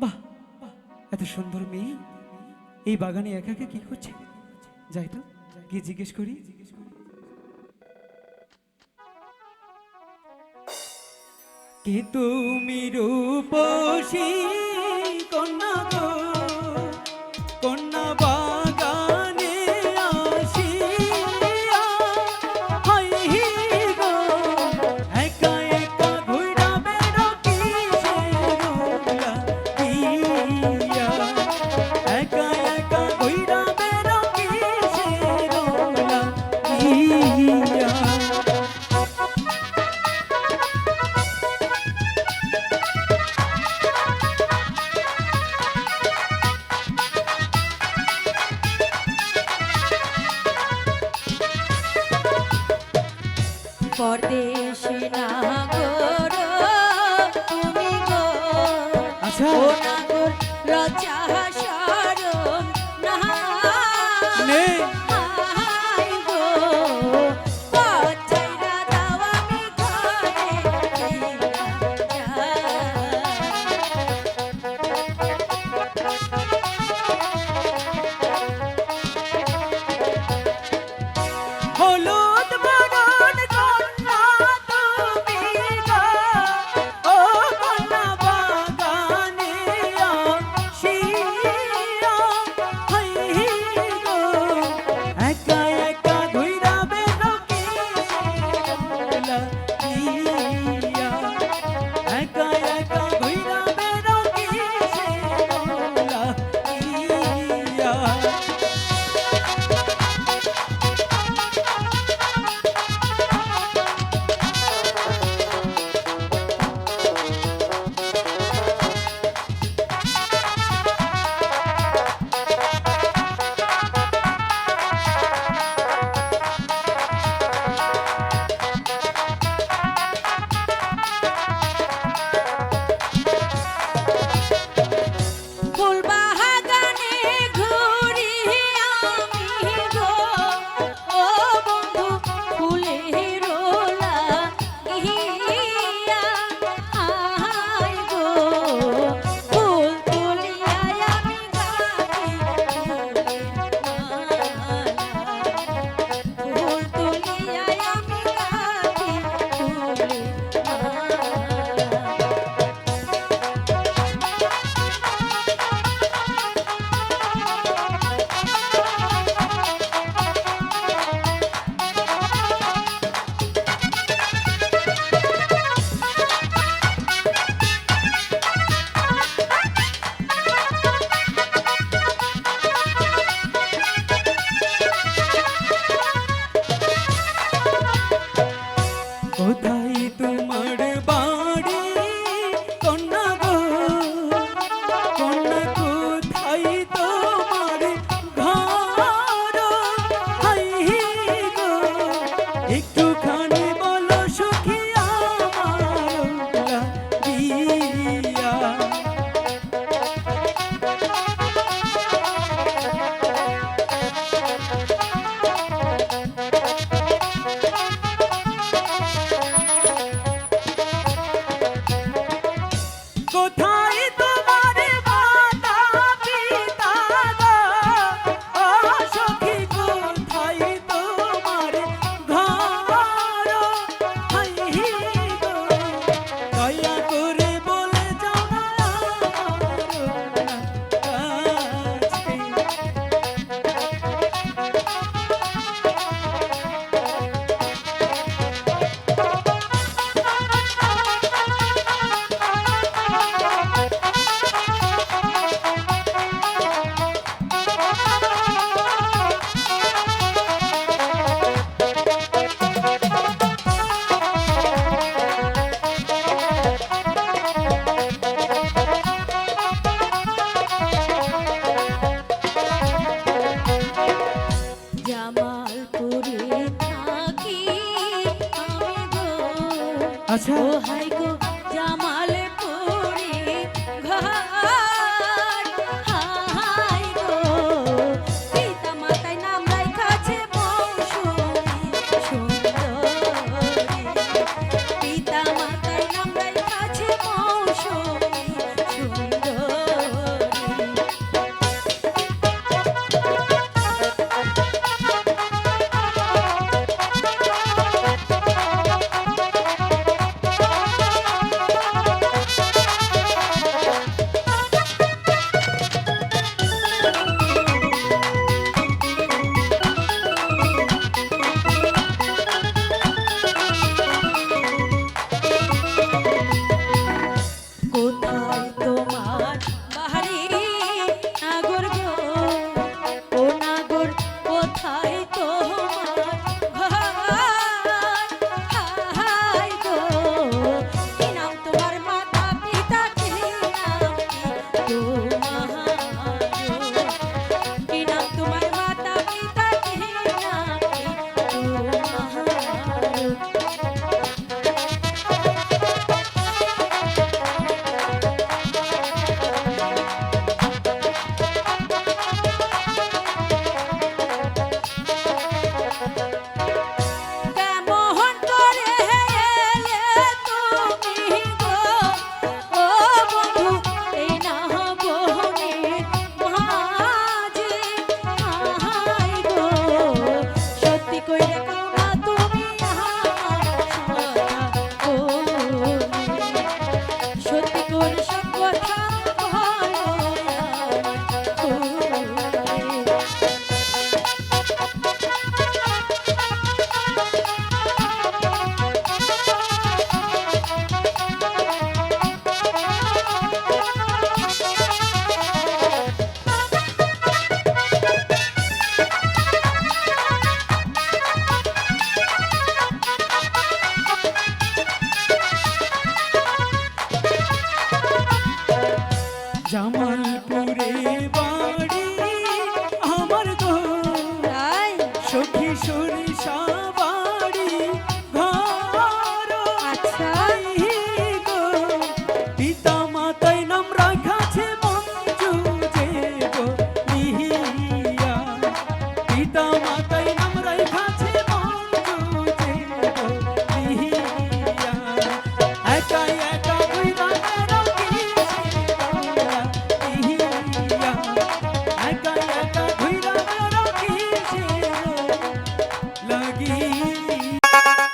বাহ, এত সুন্দর মেয়ে। এই বাগানে একা একা কি করছে? যাই তো, গিয়ে জিজ্ঞেস করি। কে তুমি রূপসী কন্যা কন্যা বা আচ্ছা জামালপুরে থাকি। আচ্ছা।